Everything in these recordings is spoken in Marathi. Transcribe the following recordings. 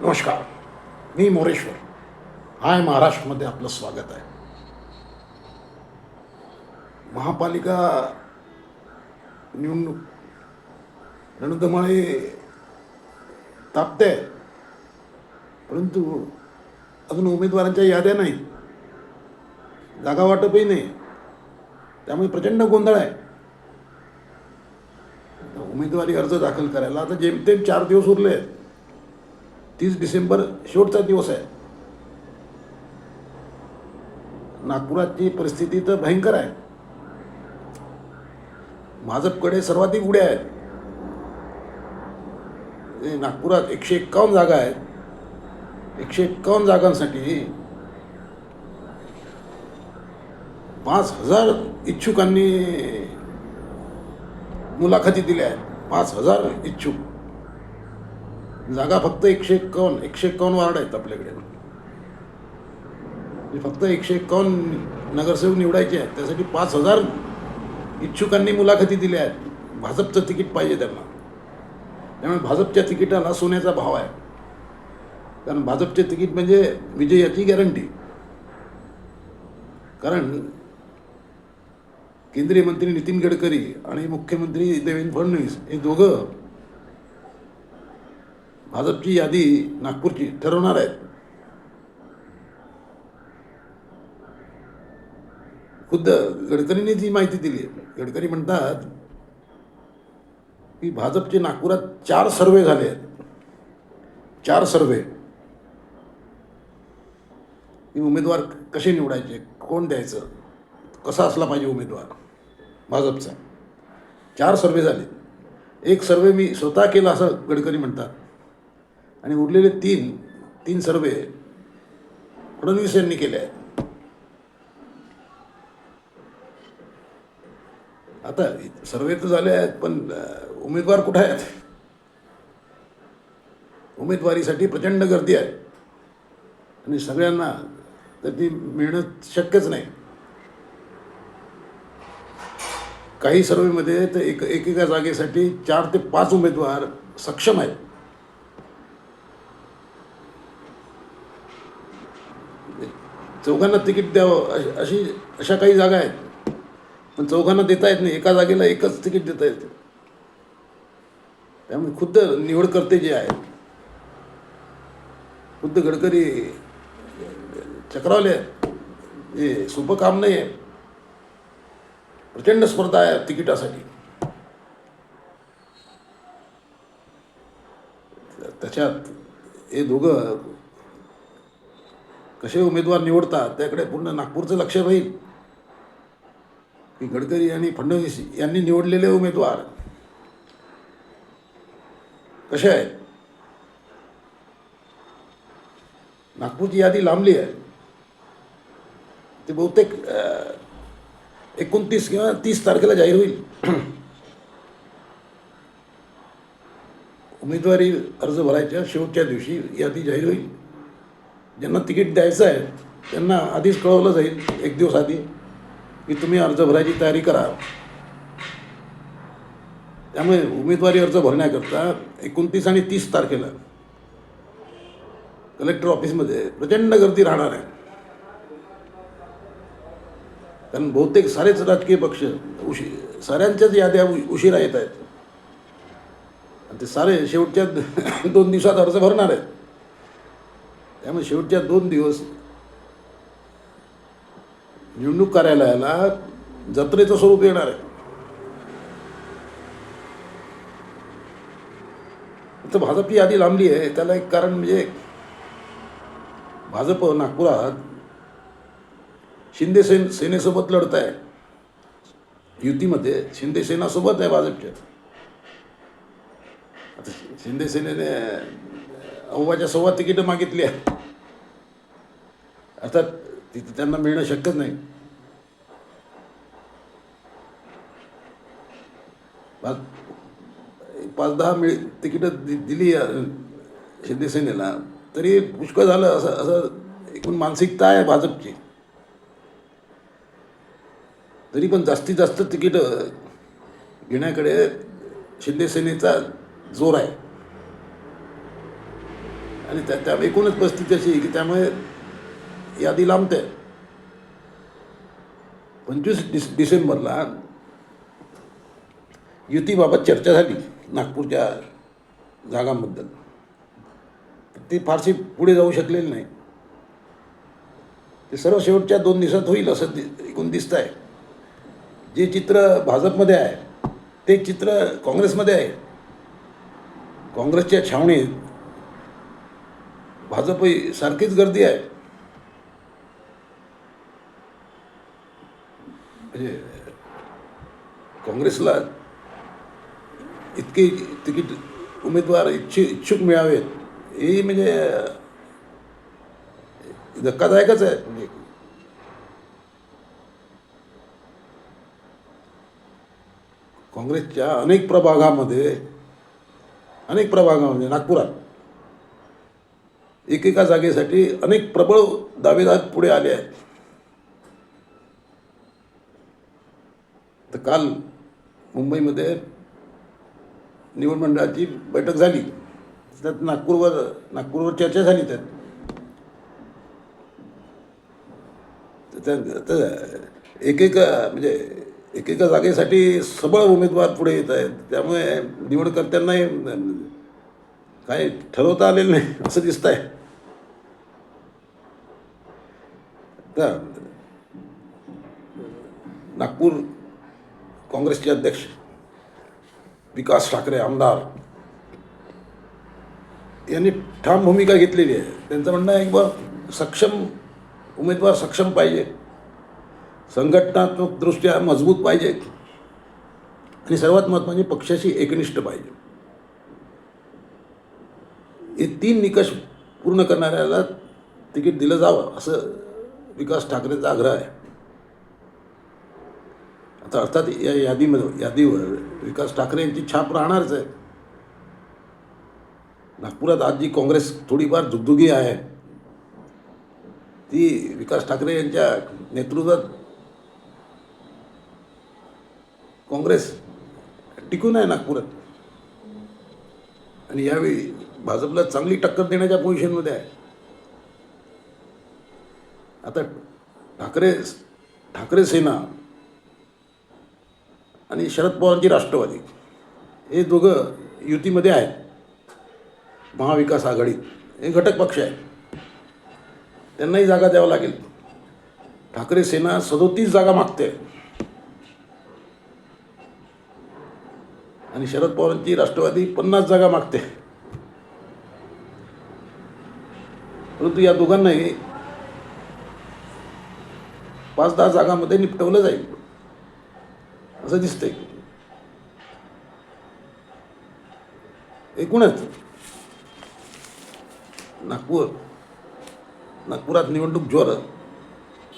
नमस्कार. मी मोरेश्वर. हाय महाराष्ट्रमध्ये आपलं स्वागत आहे. महापालिका निवडणूक रणधुमाळी तापते. परंतु अजून उमेदवारांच्या याद्या नाहीत जागा वाटपही नाही. त्यामुळे प्रचंड गोंधळ आहे. उमेदवारी अर्ज दाखल करायला. आता जेमतेम चार दिवस उरले आहेत तीस डिसेंबर शेवटचा दिवस आहे. नागपुरातली परिस्थिती तर भयंकर आहे. भाजपकडे सर्वाधिक उड्या आहेत. नागपुरात एकशे एक्कावन्न जागा आहेत. एकशे एक्कावन्न जागांसाठी पाच हजार इच्छुकांनी मुलाखती दिल्या आहेत. पाच हजार इच्छुक. जागा फक्त एकशे एक्कावन्न एकशे एक्कावन्न वार्ड आहेत आपल्याकडे. म्हणजे फक्त एकशे एक्कावन्न नगरसेवक निवडायचे आहेत. त्यासाठी पाच हजार इच्छुकांनी मुलाखती दिल्या आहेत. भाजपचं तिकीट पाहिजे त्यांना. त्यामुळे भाजपच्या तिकिटाला सोन्याचा भाव आहे. कारण भाजपचे तिकीट म्हणजे विजयाची गॅरंटी. कारण केंद्रीय मंत्री नितीन गडकरी आणि मुख्यमंत्री देवेंद्र फडणवीस हे दोघं भाजपची यादी नागपूरची ठरवणार आहेत. खुद्द गडकरींनी ती माहिती दिली गडकरी म्हणतात की भाजपचे नागपुरात चार सर्वे झाले आहेत. चार सर्वे. की उमेदवार कसे निवडायचे? कोण द्यायचं? कसा असला पाहिजे उमेदवार? भाजपचा. चार सर्वे झाले. एक सर्वे मी स्वतः केला असं गडकरी म्हणतात. आणि उरलेले तीन तीन सर्वे फडणवीस यांनी केले आहेत. आता सर्वे तर झाले आहेत पण उमेदवार कुठे आहेत? उमेदवारीसाठी प्रचंड गर्दी आहे. आणि सगळ्यांना तर ती मिळणं शक्यच नाही. काही सर्वेमध्ये तर एक एकेका जागेसाठी चार ते पाच उमेदवार सक्षम आहेत. चौघांना तिकीट द्यावं अशी- अशी अशा काही जागा आहेत. पण चौघांना देता येत नाही. एका जागेला एकच तिकीट देता येते. त्यामुळे खुद्द निवडकर्ते जे आहेत खुद्द गडकरी चक्रावले आहेत. हे सोपं काम नाही आहे. प्रचंड स्पर्धा आहे तिकिटासाठी. त्याच्यात हे दोघं कसे उमेदवार निवडतात त्याकडे पूर्ण नागपूरचं लक्ष राहील. की गडकरी आणि फडणवीस यांनी निवडलेले उमेदवार कसे आहेत? नागपूरची यादी लांबली आहे. ते बहुतेक एकोणतीस किंवा तीस तारखेला जाहीर होईल. उमेदवारी अर्ज भरायच्या शेवटच्या दिवशी यादी जाहीर होईल. ज्यांना तिकीट द्यायचं आहे त्यांना आधीच कळवलं जाईल एक दिवस आधी की तुम्ही अर्ज भरायची तयारी करा. त्यामुळे उमेदवारी अर्ज भरण्याकरता एकोणतीस आणि तीस तारखेला कलेक्टर ऑफिसमध्ये प्रचंड गर्दी राहणार आहे. कारण बहुतेक सारेच राजकीय पक्ष उशी साऱ्यांच्याच याद्या उशिरा येत आहेत. आणि ते सारे शेवटच्या दोन दिवसात अर्ज भरणार आहेत. त्यामुळे शेवटच्या दोन दिवस निवडणूक कार्यालयाला जत्रेचं स्वरूप येणार आहे. तर भाजपची यादी लांबली आहे. त्याला एक कारण म्हणजे भाजप नागपुरात शिंदे सेन सेनेसोबत लढत आहे. युतीमध्ये शिंदे सेनासोबत आहे भाजपच्या आता शिंदे सेनेने अव्वाच्या सव्वा तिकीटं मागितली आहे अर्थात तिथं त्यांना मिळणं शक्यच नाही. पाच पाच दहा मिळ तिकीटं दि दिली शिंदेसेनेला तरी पुष्कळ झालं असं असं एकूण मानसिकता आहे भाजपची. तरी पण जास्तीत जास्त तिकीटं घेण्याकडे शिंदेसेनेचा जोर आहे. आणि त्या त्या एकूणच परिस्थिती अशी आहे की त्यामुळे यादी लांबते. पंचवीस डिस डिसेंबरला युतीबाबत चर्चा झाली नागपूरच्या जागांबद्दल. ती फारशी पुढे जाऊ शकलेली नाही. ते सर्व शेवटच्या दोन दिवसात होईल असं दि एकूण दिसतं आहे जे चित्र भाजपमध्ये आहे ते चित्र काँग्रेसमध्ये आहे. काँग्रेसच्या छावणीत भाजप सारखीच गर्दी आहे. म्हणजे काँग्रेसला इतके तिकीट उमेदवार इच्छु इच्छुक मिळावेत म्हणजे, हे म्हणजे धक्कादायकच आहे. म्हणजे काँग्रेसच्या अनेक प्रभागामध्ये अनेक प्रभागामध्ये नागपुरात एकेका जागेसाठी अनेक प्रबळ दावेदार पुढे आले आहेत. तर काल मुंबईमध्ये निवड मंडळाची बैठक झाली. त्यात नागपूरवर नागपूरवर चर्चा झाली त्यात. तर एकेका म्हणजे एकेका जागेसाठी सबळ उमेदवार पुढे येत आहेत. त्यामुळे निवडकर्त्यांनाही काही काय ठरवता आलेलं नाही असं दिसत आहे तर नागपूर काँग्रेसचे अध्यक्ष विकास ठाकरे आमदार यांनी ठाम भूमिका घेतलेली आहे. त्यांचं म्हणणं आहे की बा सक्षम उमेदवार सक्षम पाहिजे. संघटनात्मक दृष्ट्या मजबूत पाहिजे. आणि सर्वात महत्त्वाचे पक्षाशी एकनिष्ठ पाहिजे. हे तीन निकष पूर्ण करणाऱ्याला तिकीट दिलं जावं असं विकास ठाकरेंचा आग्रह आहे. आता अर्थात या यादीमध्ये यादीवर विकास ठाकरे यांची छाप राहणारच आहे. नागपुरात आज जी काँग्रेस थोडीफार दुगदुगी आहे ती विकास ठाकरे यांच्या नेतृत्वात काँग्रेस टिकून आहे नागपुरात. आणि यावेळी भाजपला चांगली टक्कर देण्याच्या पोझिशनमध्ये आहे. आता ठाकरे ठाकरे सेना आणि शरद पवारांची राष्ट्रवादी हे दोघं युतीमध्ये आहेत. महाविकास आघाडीत हे घटक पक्ष आहेत. त्यांनाही जागा द्यावं लागेल. ठाकरे सेना सदोतीस जागा मागते. आणि शरद पवारांची राष्ट्रवादी पन्नास जागा मागते. परंतु या दोघांनाही पाच दहा जागांमध्ये निपटवलं जाईल. असं दिसतंय. एकूणच. नागपूर. नागपुरात निवडणूक जोर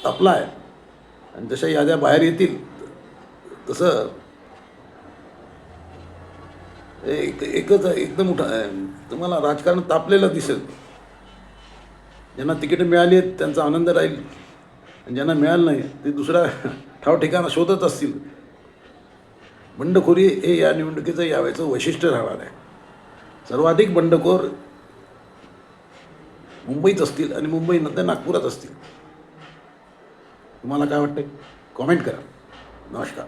तापला आहे आणि जशा याद्या बाहेर येतील तसं एक एकच एकदम मोठा तुम्हाला राजकारण तापलेलं दिसेल. ज्यांना तिकीट मिळाली आहेत त्यांचा आनंद राहील. ज्यांना मिळालं नाही ते दुसरा ठाव ठिकाणं शोधत असतील. बंडखोरी हे या निवडणुकीचं यावेळेचं वैशिष्ट्य राहणार आहे. सर्वाधिक बंडखोर मुंबईत असतील आणि मुंबईनंतर नागपुरात असतील. तुम्हाला काय वाटतं कॉमेंट करा. नमस्कार.